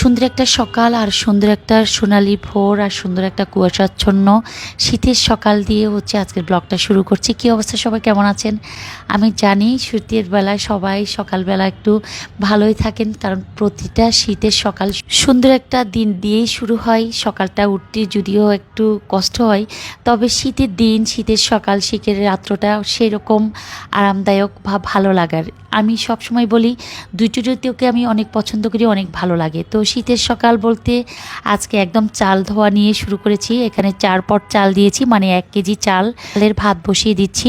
সুন্দর একটা সকাল আর সুন্দর একটা সোনালি ভোর আর সুন্দর একটা কুয়াশাচ্ছন্ন শীতের সকাল দিয়ে হচ্ছে আজকের ব্লগটা শুরু করছি। কী অবস্থা? সবাই কেমন আছেন? আমি জানি শীতের বেলায় সবাই সকালবেলা একটু ভালোই থাকেন, কারণ প্রতিটা শীতের সকাল সুন্দর একটা দিন দিয়েই শুরু হয়। সকালটা উঠতে যদিও একটু কষ্ট হয়, তবে শীতের দিন, শীতের সকাল, শীতের রাত্রটা সেরকম আরামদায়ক বা ভালো লাগার। আমি সবসময় বলি, দুইটি ঋতুকে আমি অনেক পছন্দ করি, অনেক ভালো লাগে। তো শীতের সকাল বলতে আজকে একদম চাল ধোয়া নিয়ে শুরু করেছি। এখানে চার পট চাল দিয়েছি মানে এক কেজি চালের ভাত বসিয়ে দিচ্ছি।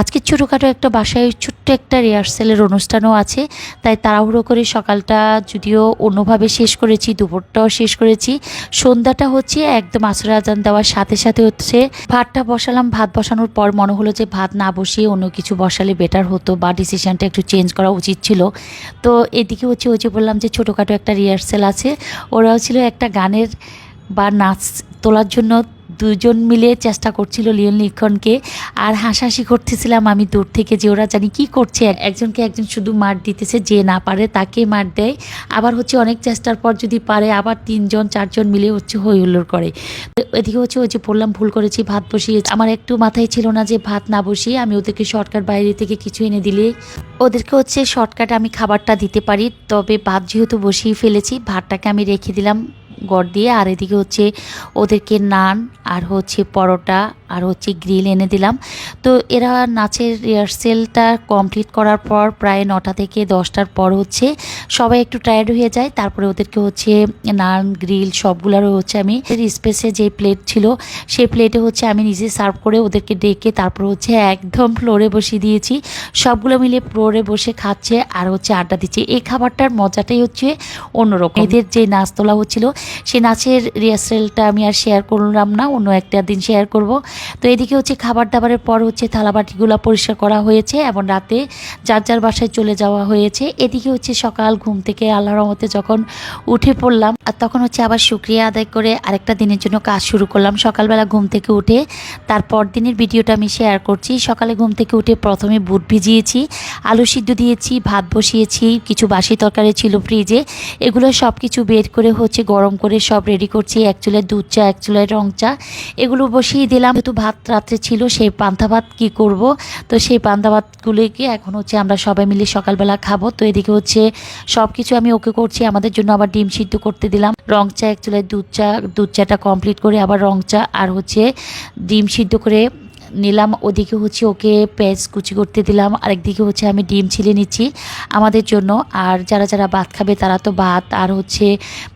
আজকে ছোটোখাটো একটা বাসায় ছোট্ট একটা রিহার্সেলের অনুষ্ঠানও আছে, তাই তাড়াহুড়ো করে সকালটা যদিও অন্যভাবে শেষ করেছি, দুপুরটাও শেষ করেছি। সন্ধ্যাটা হচ্ছে একদম আসর আজান দেওয়ার সাথে সাথে হচ্ছে ভাতটা বসালাম। ভাত বসানোর পর মনে হলো যে ভাত না বসিয়ে অন্য কিছু বসালে বেটার হতো বা ডিসিশনটা একটু চেঞ্জ করা উচিত ছিল। তো এদিকে হচ্ছে ওই যে বললাম যে ছোটোখাটো একটা রিহার্সেল আছে। ওরাও ছিল একটা গানের বা নাচ তোলার জন্য দুজন মিলে চেষ্টা করছিল লিওন লিখনকে আর হাসাহাসি করতেছিলাম আমি দূর থেকে যে ওরা জানি কি করছে। একজনকে একজন শুধু মার দিতেছে, যে না পারে তাকে মার দেয়। আবার হচ্ছে অনেক চেষ্টার পর যদি পারে, আবার তিনজন, চারজন মিলে হচ্ছে হই হুল্লোড় করে এদিকে হচ্ছে ওই যে বললাম, ভুল করেছি, ভাত বসিয়ে আমার একটু মাথায় ছিল না যে ভাত না বসিয়ে আমি ওদেরকে শর্টকাট বাইরে থেকে কিছু এনে দিলে। ওদেরকে হচ্ছে শর্টকাট আমি খাবারটা দিতে পারি, তবে ভাত যেহেতু বসিয়ে ফেলেছি, ভাতটাকে আমি রেখে দিলাম। গড় দিয়ে আর এদিকে হচ্ছে ওদেরকে নান আর হচ্ছে পরোটা আর হচ্ছে গ্রিল এনে দিলাম। তো এরা নাচের রিহার্সেলটা কমপ্লিট করার পর প্রায় নটা থেকে দশটার পর হচ্ছে সবাই একটু টায়ার্ড হয়ে যায়। তারপরে ওদেরকে হচ্ছে নান গ্রিল সবগুলোরও হচ্ছে আমি স্পেসে যে প্লেট ছিল সেই প্লেটে হচ্ছে আমি নিজে সার্ভ করে ওদেরকে ডেকে তারপর হচ্ছে একদম ফ্লোরে বসিয়ে দিয়েছি। সবগুলো মিলে ফ্লোরে বসে খাচ্ছে আর হচ্ছে আড্ডা দিচ্ছে। এই খাবারটার মজাটাই হচ্ছে অন্যরকম। এদের যে নাচ তোলা হচ্ছিল সেই নাচের রিহার্সেলটা আমি আর শেয়ার করলাম না, অন্য একটা দিন শেয়ার করব। তো এদিকে হচ্ছে খাবার দাবারের পর হচ্ছে থালাবাটিগুলো পরিষ্কার করা হয়েছে এবং রাতে যার যার বাসায় চলে যাওয়া হয়েছে। এদিকে হচ্ছে সকাল ঘুম থেকে আল্লাহ রহমতে যখন উঠে পড়লাম, আর তখন হচ্ছে আবার শুক্রিয়া আদায় করে আরেকটা দিনের জন্য কাজ শুরু করলাম। সকালবেলা ঘুম থেকে উঠে তারপর দিনের ভিডিওটা আমি শেয়ার করছি। সকালে ঘুম থেকে উঠে প্রথমে বুট ভিজিয়েছি, আলু সিদ্ধ দিয়েছি, ভাত বসিয়েছি, কিছু বাসি তরকারি ছিল ফ্রিজে এগুলো সব কিছু বের করে হচ্ছে গরম করে সব রেডি করছি। এক চুলের দুধ চা, এক চুলের রং চা। এগুলো বসিয়ে দিলাম। যেহেতু ভাত রাত্রে ছিল, সেই পান্তা ভাত কী করব? তো সেই পান্তা ভাতগুলিকে এখন হচ্ছে আমরা সবাই মিলে সকালবেলা খাব। তো এদিকে হচ্ছে সব কিছু আমি ওকে করছি, আমাদের জন্য আবার ডিম সিদ্ধ করতে দিলাম। রং চা এক দুধ চা, দুধ চাটা কমপ্লিট করে আবার রং চা আর হচ্ছে ডিম সিদ্ধ করে নিলাম, ওদিকে হচ্ছে ওকে পেঁয়াজ কুচি করতে দিলাম আরেকদিকে হচ্ছে আমি ডিম ছিলে নিচ্ছি আমাদের জন্য। আর যারা যারা ভাত খাবে তারা তো ভাত, আর হচ্ছে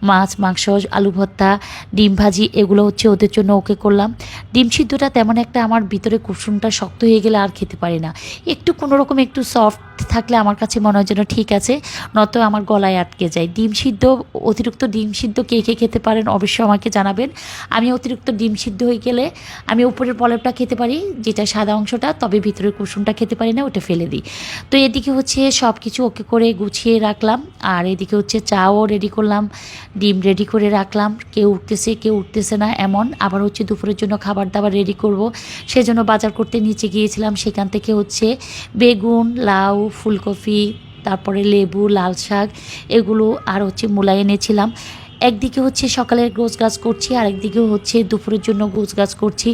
মাছ, মাংস, আলু ভর্তা, ডিম ভাজি, এগুলো হচ্ছে ওদের জন্য ওকে করলাম। ডিম সিদ্ধটা তেমন একটা আমার ভিতরে কুসুমটা শক্ত হয়ে গেলে আর খেতে পারি না। একটু কোনো রকম একটু সফট থাকলে আমার কাছে মনে হয় যেন ঠিক আছে নত আমার গলায় আটকে যায়। ডিম সিদ্ধ, অতিরিক্ত ডিম সিদ্ধ কে কে খেতে পারেন অবশ্যই আমাকে জানাবেন। আমি অতিরিক্ত ডিম সিদ্ধ হয়ে গেলে আমি উপরের পলবটা খেতে পারি যেটা সাদা অংশটা, তবে ভিতরের কুসুমটা খেতে পারি না, ওটা ফেলে দিই। তো এদিকে হচ্ছে সব কিছু ওকে করে গুছিয়ে রাখলাম, আর এদিকে হচ্ছে চাও রেডি করলাম, ডিম রেডি করে রাখলাম। কেউ উঠতেছে কেউ উঠতেছে না এমন। আবার হচ্ছে দুপুরের জন্য খাবার দাবার রেডি করব। সেজন্য বাজার করতে নিচে গিয়েছিলাম। সেখান থেকে হচ্ছে বেগুন, লাউ, ফুলকপি, তারপরে লেবু, লাল শাক, এগুলো আর হচ্ছে মূলা এনেছিলাম। একদিকে হচ্ছে সকালের গোছ গাছ করছি আর একদিকে হচ্ছে দুপুরের জন্য গোছ গাছ করছি।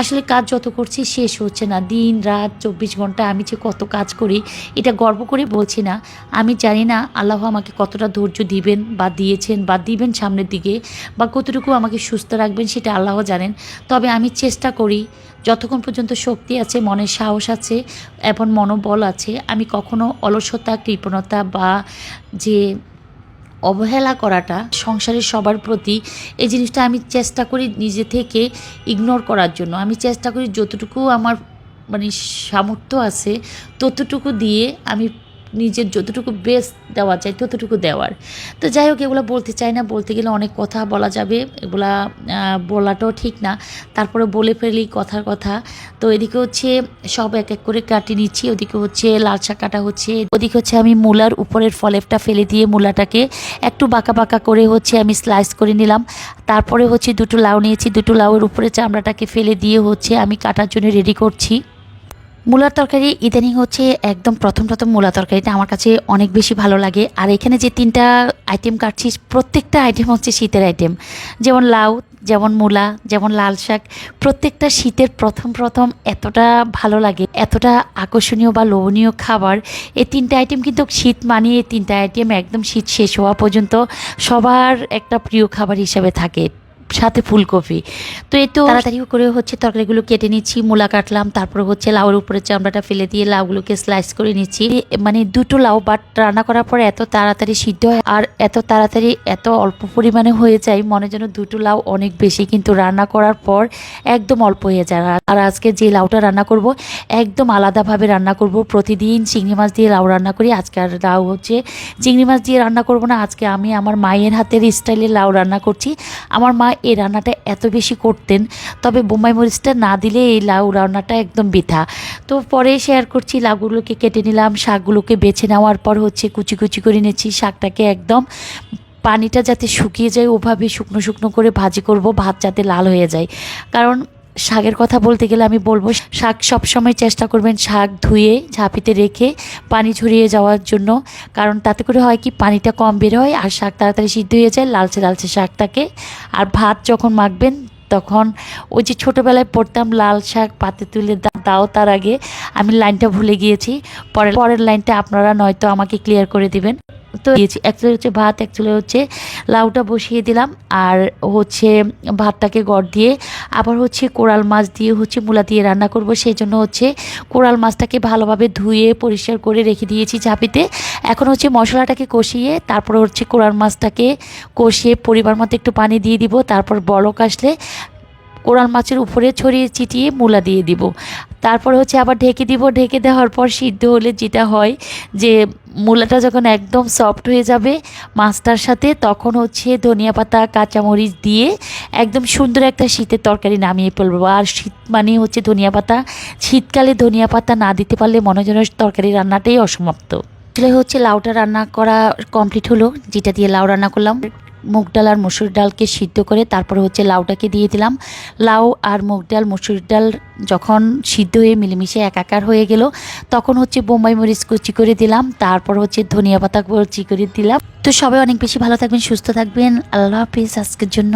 আসলে কাজ যত করছি শেষ হচ্ছে না। দিন, রাত, চব্বিশ ঘণ্টা আমি যে কত কাজ করি, এটা গর্ব করে বলছি না। আমি জানি না আল্লাহ আমাকে কতটা ধৈর্য দিবেন বা দিয়েছেন বা দিবেন সামনের দিকে বা কতটুকু আমাকে সুস্থ রাখবেন সেটা আল্লাহ জানেন। তবে আমি চেষ্টা করি, যতক্ষণ পর্যন্ত শক্তি আছে, মনের সাহস আছে, এবং মনোবল আছে, আমি কখনো অলসতা, কৃপণতা বা যে অবহেলা করাটা সংসারের সবার প্রতি এই জিনিসটা আমি চেষ্টা করি নিজে থেকে ইগনোর করার জন্য। আমি চেষ্টা করি যতটুকু আমার মানে সামর্থ্য আছে, ততটুকু দিয়ে আমি নিজের যতটুকু বেস্ট দেওয়া যায় ততটুকু দেওয়ার। তো যাই হোক, এগুলো বলতে চাই না, বলতে গেলে অনেক কথা বলা যাবে। এগুলা বলাটাও ঠিক না। তারপরে বলে ফেলি কথার কথা। তো এদিকে হচ্ছে সব এক এক করে কাটিয়ে নিচ্ছি। ওদিকে হচ্ছে লাল শাক কাটা হচ্ছে। ওদিকে হচ্ছে আমি মূলার উপরের ফলেপটা ফেলে দিয়ে মূলাটাকে একটু বাঁকা বাঁকা করে হচ্ছে আমি স্লাইস করে নিলাম। তারপরে হচ্ছে দুটো লাউ নিয়েছি। দুটো লাউয়ের উপরে চামড়াটাকে ফেলে দিয়ে হচ্ছে আমি কাটার জন্য রেডি করছি। মূলার তরকারি ইদানিং হচ্ছে একদম প্রথম প্রথম মূলা তরকারিটা আমার কাছে অনেক বেশি ভালো লাগে। আর এখানে যে তিনটা আইটেম কাটছি, প্রত্যেকটা আইটেম হচ্ছে শীতের আইটেম যেমন লাউ, যেমন মূলা, যেমন লাল শাক, প্রত্যেকটা শীতের প্রথম প্রথম এতটা ভালো লাগে, এতটা আকর্ষণীয় বা লোভনীয় খাবার। এই তিনটা আইটেম কিন্তু শীত মানিয়ে তিনটা আইটেম একদম শীত শেষ হওয়া পর্যন্ত সবার একটা প্রিয় খাবার হিসেবে থাকে। সাথে ফুলকপি। তো এই তো তাড়াতাড়ি করে হচ্ছে তরকারিগুলো কেটে নিচ্ছি, মূলা কাটলাম, তারপর হচ্ছে লাউর উপরে চামড়াটা ফেলে দিয়ে লাউগুলোকে স্লাইস করে নিচ্ছি। মানে দুটো লাউ বাট রান্না করার পর এত তাড়াতাড়ি সিদ্ধ হয় আর এত তাড়াতাড়ি এত অল্প পরিমাণে হয়ে যায়, মনে যেন দুটো লাউ অনেক বেশি কিন্তু রান্না করার পর একদম অল্প হয়ে যায়। আর আজকে যে লাউটা রান্না করব, একদম আলাদাভাবে রান্না করব। প্রতিদিন চিংড়ি মাছ দিয়ে লাউ রান্না করি, আজকে আর লাউ হচ্ছে চিংড়ি মাছ দিয়ে রান্না করব না, আজকে আমি আমার মায়ের হাতের স্টাইলে লাউ রান্না করছি। আমার মা এই রান্নাটা এত বেশি করতেন, তবে বোম্বাই মরিচটা না দিলে এই লাউ রান্নাটা একদম বৃথা। তো পরে শেয়ার করছি, লাউগুলোকে কেটে নিলাম, শাকগুলোকে বেছে নেওয়ার পর হচ্ছে কুচি কুচি করে নিয়েছি শাকটাকে একদম পানিটা যাতে শুকিয়ে যায়, ওভাবে শুকনো শুকনো করে ভাজি করব, ভাত যাতে লাল হয়ে যায়। কারণ শাকের কথা বলতে গেলে আমি বলব, শাক সবসময় চেষ্টা করবেন শাক ধুয়ে, ঝাঁপিতে রেখে পানি ঝরিয়ে যাওয়ার জন্য। কারণ তাতে করে হয় কি, পানিটা কম বের হয় আর শাক তাড়াতাড়ি সিদ্ধ হয়ে যায়, লালচে লালচে শাকটাকে। আর ভাত যখন মাখবেন, তখন ওই যে ছোটোবেলায় পড়তাম লাল শাক পাতে তুলে দাও তার আগে আমি লাইনটা ভুলে গিয়েছি। পরের পরের লাইনটা আপনারা নয়তো আমাকে ক্লিয়ার করে দিবেন। তো দিয়েছি। অ্যাকচুয়ালি হচ্ছে ভাত অ্যাকচুয়ালি হচ্ছে লাউটা বসিয়ে দিলাম। আর হচ্ছে ভাতটাকে গড় দিয়ে আবার হচ্ছে কোরাল মাছ দিয়ে হচ্ছে মূলা দিয়ে রান্না করব। সেই জন্য হচ্ছে কোরাল মাছটাকে ভালোভাবে ধুয়ে পরিষ্কার করে রেখে দিয়েছি ঝাঁপিতে। এখন হচ্ছে মশলাটাকে কষিয়ে তারপর হচ্ছে কোরাল মাছটাকে কষিয়ে পরিবার মতো একটু পানি দিয়ে দিব। তারপর বলক আসলে কোরাল মাছের উপরে ছড়িয়ে ছিটিয়ে মূলা দিয়ে দিব। তারপর হচ্ছে আবার ঢেকে দিব, ঢেকে দেওয়ার পর সিদ্ধ হলে যেটা হয় যে মূলাটা যখন একদম সফট হয়ে যাবে মাছটার সাথে, তখন হচ্ছে ধনিয়া পাতা, কাঁচামরিচ দিয়ে একদম সুন্দর একটা শীতের তরকারি নামিয়ে ফেলব। আর শীত মানে হচ্ছে ধনিয়া পাতা। শীতকালে ধনিয়া পাতা না দিতে পারলে মনে তরকারি রান্নাটাই অসমাপ্ত। আসলে হচ্ছে লাউটা রান্না করা কমপ্লিট হলো, যেটা দিয়ে লাউ রান্না করলাম। মুগ ডাল আর মসুর ডালকে সিদ্ধ করে তারপর হচ্ছে লাউটাকে দিয়ে দিলাম। লাউ আর মুগ ডাল, মসুর ডাল যখন সিদ্ধ হয়ে মিলেমিশে একাকার হয়ে গেল, তখন হচ্ছে বোম্বাই মরিচ কুচি করে দিলাম, তারপর হচ্ছে ধনিয়া পাতা কুচি করে দিলাম। তো সবাই অনেক বেশি ভালো থাকবেন, সুস্থ থাকবেন। আল্লাহ হাফিজ, আজকের জন্য।